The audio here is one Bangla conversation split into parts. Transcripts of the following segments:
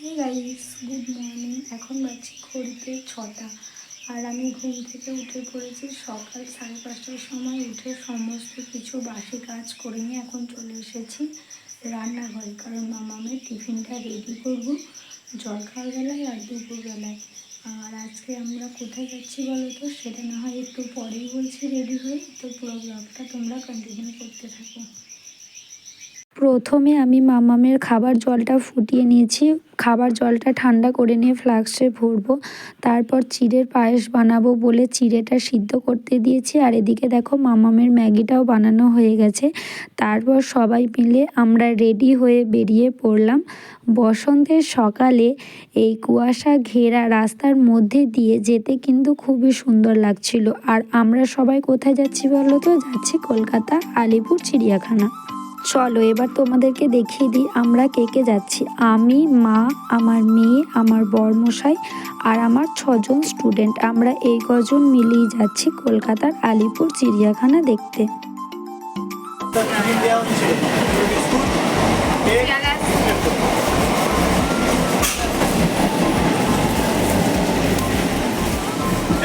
হে গাইস গুড মর্নিং এখন বাজছে ঘড়িতে ছটা। আর আমি ঘুম থেকে উঠে পড়েছি সকাল সাড়ে পাঁচটার সময় উঠে সমস্ত কিছু বাসি কাজ করে নিয়ে এখন চলে এসেছি রান্নাঘরে। কারণ মামামের টিফিনটা রেডি করব জল খাওয়ার বেলায় আর দুপুরবেলায়। আর আজকে আমরা কোথায় যাচ্ছি বলো তো? সেটা না হয় একটু পরেই বলছি রেডি হয়ে। তো পুরো ব্লগটা তোমরা কন্টিনিউ করতে থাকো। প্রথমে আমি মামামের খাবার জলটা ফুটিয়ে নিয়েছি। খাবার জলটা ঠান্ডা করে নিয়ে ফ্লাক্সে ভরবো। তারপর চিড়ের পায়েস বানাবো বলে চিড়েটা সিদ্ধ করতে দিয়েছি। আর এদিকে দেখো মামামের ম্যাগিটাও বানানো হয়ে গেছে। তারপর সবাই মিলে আমরা রেডি হয়ে বেরিয়ে পড়লাম। বসন্তের সকালে এই কুয়াশা ঘেরা রাস্তার মধ্যে দিয়ে যেতে কিন্তু খুবই সুন্দর লাগছিল। আর আমরা সবাই কোথায় যাচ্ছি বলো তো? যাচ্ছি কলকাতা, আলিপুর, চিড়িয়াখানা। চলো এবার তোমাদেরকে দেখিয়ে দিই আমরা কে কে যাচ্ছি। আমি, মা, আমার মেয়ে, আমার বরমশাই আর আমার ছজন স্টুডেন্ট আমরা এই কজন মিলেই যাচ্ছি কলকাতার আলিপুর চিড়িয়াখানা দেখতে।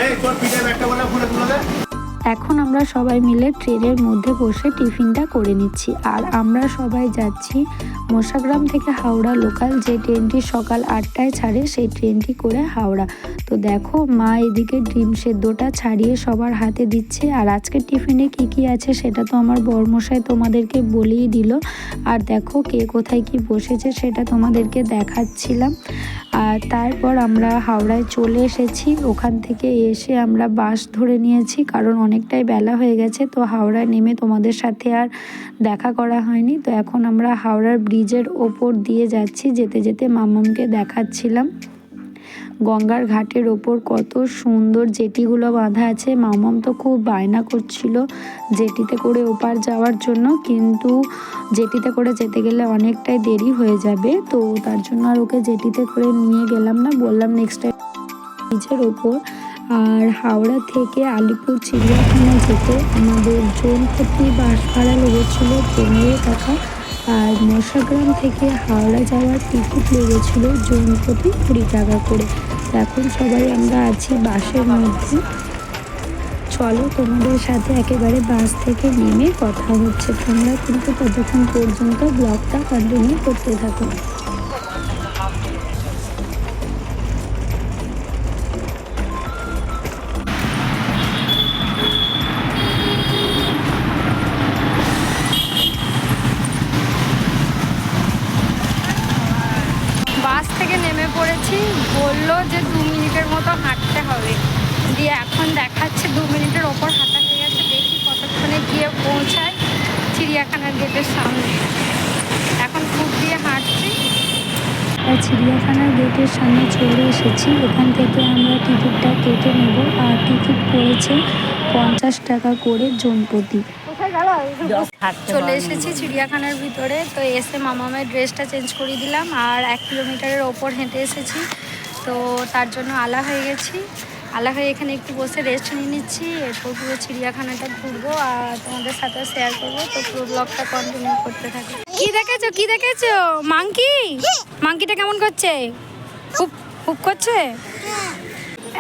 এই তোর পিঠে ব্যাগটা বলে তুলে এখন আমরা সবাই মিলে ট্রেনের মধ্যে বসে টিফিনটা করে নিচ্ছি। আর আমরা সবাই যাচ্ছি মশাগ্রাম থেকে হাওড়া লোকাল, যে ট্রেনটি সকাল আটটায় ছাড়ে সেই ট্রেনটি করে হাওড়া। তো দেখো, মা এদিকে ডিম সেদ্ধটা ছাড়িয়ে সবার হাতে দিচ্ছে। আর আজকের টিফিনে কি কি আছে সেটা তো আমার বরমশাই তোমাদেরকে বলেই দিল। আর দেখো কে কোথায় কি বসেছে সেটা তোমাদেরকে দেখাচ্ছিলাম। আর তারপর আমরা হাওড়ায় চলে এসেছি। ওখান থেকে এসে আমরা বাস ধরে নিয়েছি, কারণ অনেকটাই বেলা হয়ে গেছে, তো হাওড়ায় নেমে তোমাদের সাথে আর দেখা করা হয়নি। তো এখন আমরা হাওড়ার ব্রিজের ওপর দিয়ে যাচ্ছি, যেতে যেতে মামামকে দেখাচ্ছিলাম। গঙ্গার ঘাটের ওপর কত সুন্দর জেটিগুলো বাঁধা আছে। মামাম তো খুব বায়না করছিল জেটিতে করে ওপার যাওয়ার জন্য, কিন্তু জেটিতে করে যেতে গেলে অনেকটাই দেরি হয়ে যাবে। তো তার জন্য আর ওকে জেটিতে করে নিয়ে গেলাম না, বললাম নেক্সট টাইম ব্রিজের ওপর আর হাওড়া থেকে আলিপুর চিড়িয়াখানা যেতে আমাদের জন প্রতি বাস ভাড়া লেগেছিল পনেরো টাকা আর মশাগ্রাম থেকে হাওড়া যাওয়ার টিকিট লেগেছিল জন প্রতি কুড়ি টাকা করে। এখন সবাই আমরা আছি বাসের মধ্যে। চলো তোমাদের সাথে একেবারে বাস থেকে নেমে কথা হচ্ছে। তোমরা কিন্তু ততক্ষণ পর্যন্ত ব্লগটা কন্টিনিউ করতে থাকো। নেমে পড়েছি। বলল যে দু মিনিটের মতো হাঁটতে হবে। দিয়ে এখন দেখাচ্ছে দু মিনিটের ওপর হাঁটা হয়ে গেছে। দেখি কতক্ষণে গিয়ে পৌঁছায় চিড়িয়াখানার গেটের সামনে। এখন খুব দিয়ে হাঁটছি। চিড়িয়াখানার গেটের সামনে চলে এসেছি। এখান থেকে আমরা টিকিটটা কেটে নেব। আর টিকিট পড়েছে পঞ্চাশ টাকা করে জন প্রতি চলে এসেছি চিড়িয়াখানার ভিতরে। তো এসে মামামের ড্রেসটা চেঞ্জ করে দিলাম আর এক কিলোমিটারের ওপর হেঁটে এসেছি। তো তার জন্য আলা হয়ে গেছি। আলা হয়ে এখানে একটু বসে রেস্ট নিয়ে নিচ্ছি। এরপর পুরো চিড়িয়াখানাটা ঘুরবো আর তোমাদের সাথে শেয়ার করব। তো পুরো ব্লগটা কন্টিনিউ করতে থাকো। কি দেখেছ? কি দেখেছ? মাংকি? মাংকিটা কেমন করছে? খুব খুব করছে?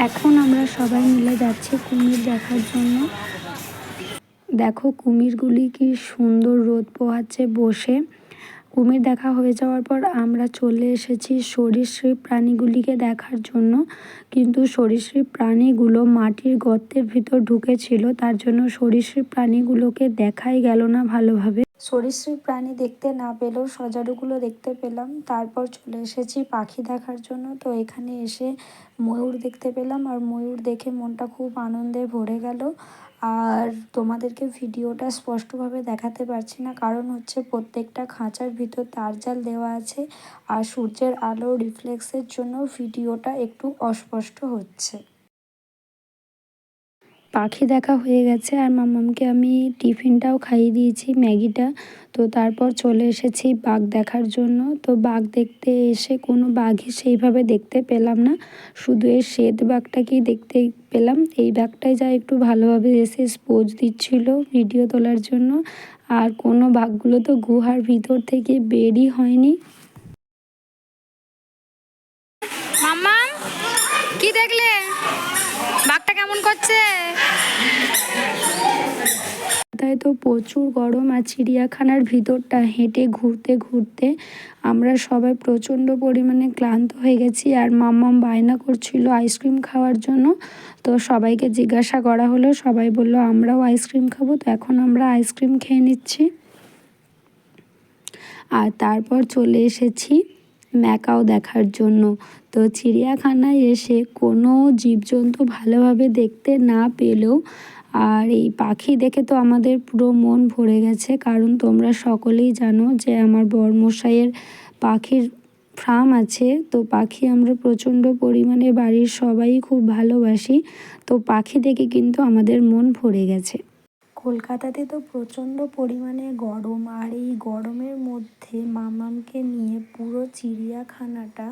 এখন আমরা সবাই মিলে যাচ্ছি কুমির দেখার জন্য। দেখো কুমিরগুলি কি সুন্দর রোদ পোহাচ্ছে বসে। কুমির দেখা হয়ে যাওয়ার পর আমরা চলে এসেছি সরীসৃপ প্রাণীগুলিকে দেখার জন্য। কিন্তু সরীসৃপ প্রাণীগুলো মাটির গর্তের ভিতর ঢুকেছিল, তার জন্য সরীসৃপ প্রাণীগুলোকে দেখাই গেল না ভালোভাবে। সরীসৃপ প্রাণী দেখতে না পেলেও সজারুগুলো দেখতে পেলাম। তারপর চলে এসেছি পাখি দেখার জন্য। তো এখানে এসে ময়ূর দেখতে পেলাম। আর ময়ূর দেখে মনটা খুব আনন্দে ভরে গেল। আর তোমাদেরকে ভিডিওটা স্পষ্টভাবে দেখাতে পারছি না। কারণ হচ্ছে প্রত্যেকটা খাঁচার ভিতর তার জাল দেওয়া আছে আর সূর্যের আলো রিফ্লেক্সের জন্য ভিডিওটা একটু অস্পষ্ট হচ্ছে। পাখি দেখা হয়ে গেছে আর মামামকে আমি টিফিনটাও খাইয়ে দিয়েছি, ম্যাগিটা। তো তারপর চলে এসেছি বাঘ দেখার জন্য। তো বাঘ দেখতে এসে কোনো বাঘই সেইভাবে দেখতে পেলাম না। শুধু এই শ্বেত বাঘটাকেই দেখতে পেলাম। এই বাঘটাই যা একটু ভালোভাবে এসে স্পোজ দিচ্ছিল ভিডিও তোলার জন্য। আর কোনো বাঘগুলো তো গুহার ভিতর থেকে বেরই হয়নি। কি দেখলে? কেমন করছে? তাই তো প্রচুর গরম আর চিড়িয়াখানার ভিতরটা হেঁটে ঘুরতে ঘুরতে আমরা সবাই প্রচণ্ড পরিমাণে ক্লান্ত হয়ে গেছি আর মাম্মাম বায়না করছিল আইসক্রিম খাওয়ার জন্য। তো সবাইকে জিজ্ঞাসা করা হলো, সবাই বলল, আমরাও আইসক্রিম খাব। তো এখন আমরা আইসক্রিম খেয়ে নিচ্ছি। আর তারপর চলে এসেছি ম্যাকাও দেখার জন্য। তো চিড়িয়াখানায় এসে কোনো জীবজন্তু ভালোভাবে দেখতে না পেলেও, আর এই পাখি দেখে তো আমাদের পুরো মন ভরে গেছে। কারণ তোমরা সকলেই জানো যে আমার বরমশাইয়ের পাখির ফার্ম আছে। তো পাখি আমরা প্রচণ্ড পরিমাণে বাড়ির সবাই খুব ভালোবাসি। তো পাখি দেখে কিন্তু আমাদের মন ভরে গেছে। কলকাতাতে তো প্রচণ্ড পরিমাণে গরম আর এই গরমের মধ্যে মামামকে নিয়ে পুরো চিড়িয়াখানাটা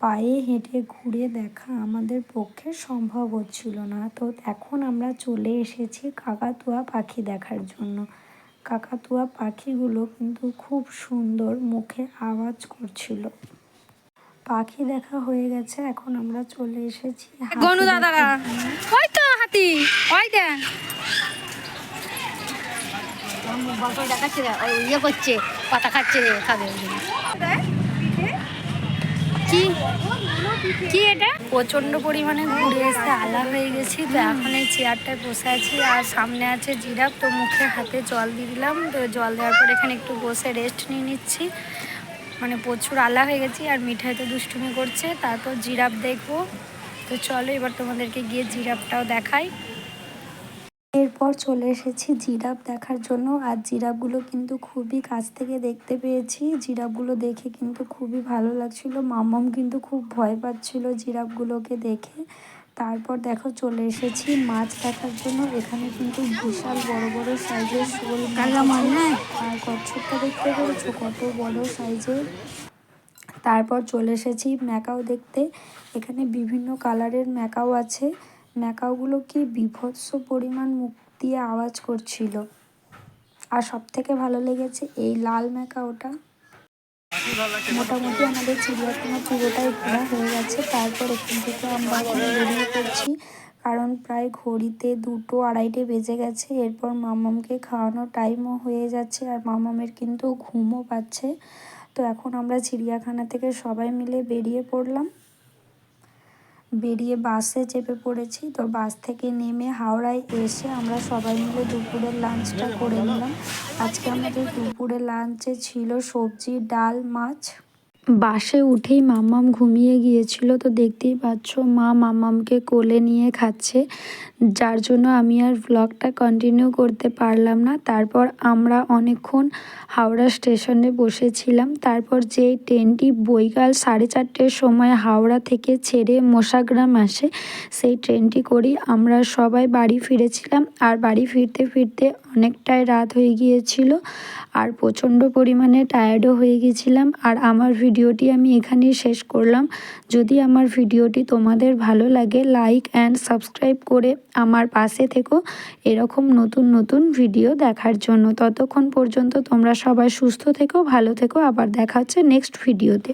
পায়ে হেঁটে ঘুরে দেখা আমাদের পক্ষে সম্ভব হচ্ছিল না। তো এখন আমরা চলে এসেছি কাকাতুয়া পাখি দেখার জন্য। কাকাতুয়া পাখিগুলো কিন্তু খুব সুন্দর মুখে আওয়াজ করছিল। পাখি দেখা হয়ে গেছে এখন আমরা চলে এসেছি গনু দাদারা। দেখার ওই তো হাতি ওই দেখ। ওই ইয়ে করছে, পাতা খাচ্ছে, খাবে। এটা? প্রচণ্ড পরিমাণে ঘুরে এসে আলা হয়ে গেছি, তো এখন এই চেয়ারটায় বসে আছি, আর সামনে আছে জিরাফ, তো মুখে হাতে জল দিয়ে দিলাম, তো জল দেওয়ার পর এখানে একটু বসে রেস্ট নিয়ে নিচ্ছি। মানে প্রচুর আলা হয়ে গেছি, আর মিঠাই তো দুষ্টুমি করছে, তারপর জিরাফ দেখব। তো চলো এবার তোমাদেরকে গিয়ে জিরাফটাও দেখাই। এরপর চলে এসেছি জিরাফ দেখার জন্য। আর জিরাফগুলো কিন্তু খুবই কাছ থেকে দেখতে পেয়েছি। জিরাফগুলো দেখে কিন্তু খুবই ভালো লাগছিল। মামাম কিন্তু খুব ভয় পাচ্ছিল জিরাফগুলোকে দেখে। তারপর দেখো চলে এসেছি মাছ দেখার জন্য। এখানে কিন্তু বিশাল বড় বড় সাইজের শোল আর কচ্ছপটা দেখতে পেরেছ কত বড় সাইজের। তারপর চলে এসেছি ম্যাকাও দেখতে। এখানে বিভিন্ন কালারের ম্যাকাও আছে। ম্যাকাওগুলো কি বিভৎস পরিমাণ মুখ দিয়ে আওয়াজ করছিল। আর সব থেকে ভালো লেগেছে এই লাল ম্যাকাওটা। মোটামুটি আমাদের চিড়িয়াখানা পুরোটাই ঘোরা হয়ে গেছে। তারপর এখান থেকে আমরা বেরিয়ে পড়ছি। কারণ প্রায় ঘড়িতে দুটো আড়াইটে বেজে গেছে। এরপর মামামকে খাওয়ানো টাইমও হয়ে যাচ্ছে আর মামামের কিন্তু ঘুমও পাচ্ছে। তো এখন আমরা চিড়িয়াখানা থেকে সবাই মিলে বেরিয়ে পড়লাম। বেরিয়ে বাসে চেপে পড়েছি। তো বাস থেকে নেমে হাওড়ায় এসে আমরা সবাই মিলে দুপুরের লাঞ্চটা করে নিলাম। আজকে আমাদের দুপুরে লাঞ্চে ছিল সবজি, ডাল, মাছ। বাসে উঠেই মাম্মাম ঘুমিয়ে গিয়েছিল। তো দেখতেই পাচ্ছ, মা মাম্মামকে কোলে নিয়ে খাচ্ছে। যার জন্য আমি আর ব্লগটা কন্টিনিউ করতে পারলাম না। তারপর আমরা অনেকক্ষণ হাওড়া স্টেশনে বসেছিলাম। তারপর যেই ট্রেনটি বৈকাল সাড়ে চারটের সময় হাওড়া থেকে ছেড়ে মোশাগ্রাম আসে, সেই ট্রেনটি করেই আমরা সবাই বাড়ি ফিরেছিলাম। আর বাড়ি ফিরতে ফিরতে অনেকটাই রাত হয়ে গিয়েছিল আর প্রচণ্ড পরিমাণে টায়ার্ডও হয়ে গেছিলাম আর আমার ভিডিওটি আমি এখানেই শেষ করলাম। যদি আমার ভিডিওটি তোমাদের ভালো লাগে লাইক অ্যান্ড সাবস্ক্রাইব করে আমার পাশে থেকো এরকম নতুন নতুন ভিডিও দেখার জন্য। ততক্ষণ পর্যন্ত তোমরা সবাই সুস্থ থেকো, ভালো থেকো। আবার দেখা হচ্ছে নেক্সট ভিডিওতে